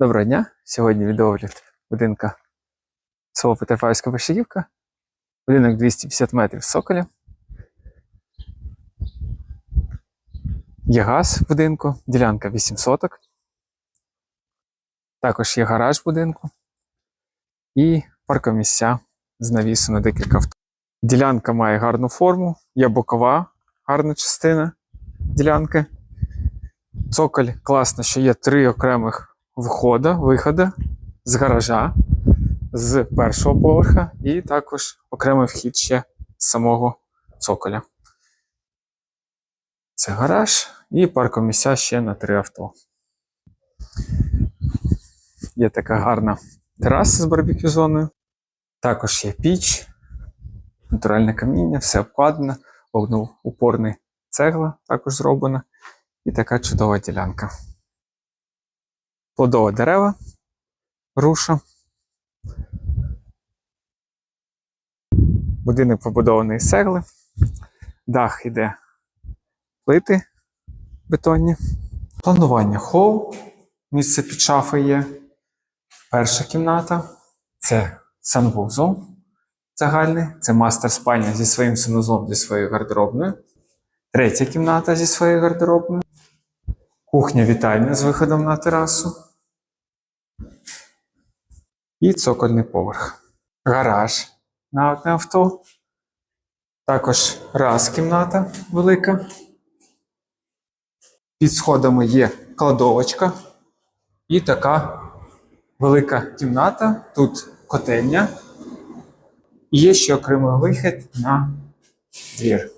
Доброго дня! Сьогодні відеогляд будинка село Петерфайська Вишиївка. Будинок 250 метрів Соколя. Є газ будинку, ділянка 8 соток. Також є гараж будинку і паркомісця з навісу на декілька авто. Ділянка має гарну форму, є бокова гарна частина ділянки. Цоколь класно, що є три окремих входа, виходи з гаража, з першого поверха, і також окремий вхід ще з самого цоколя. Це гараж і паркомісця ще на три авто. Є така гарна тераса з барбекю зоною. Також є піч, натуральне каміння, все обкладено, вогнеупорний цегла також зроблена. І така чудова ділянка. Плодове дерева, руша. Будинок побудований з цегли. Дах іде плити бетонні. Планування хол. Місце під шафою є. Перша кімната. Це санвузол загальний. Це мастер спальня зі своїм санузлом, зі своєю гардеробною. Третя кімната зі своєю гардеробною. Кухня вітальня з виходом на терасу. І цокольний поверх. Гараж на одне авто. Також раз кімната велика. Під сходами є кладовочка. І така велика кімната. Тут котельня. І є ще окремий вихід на двір.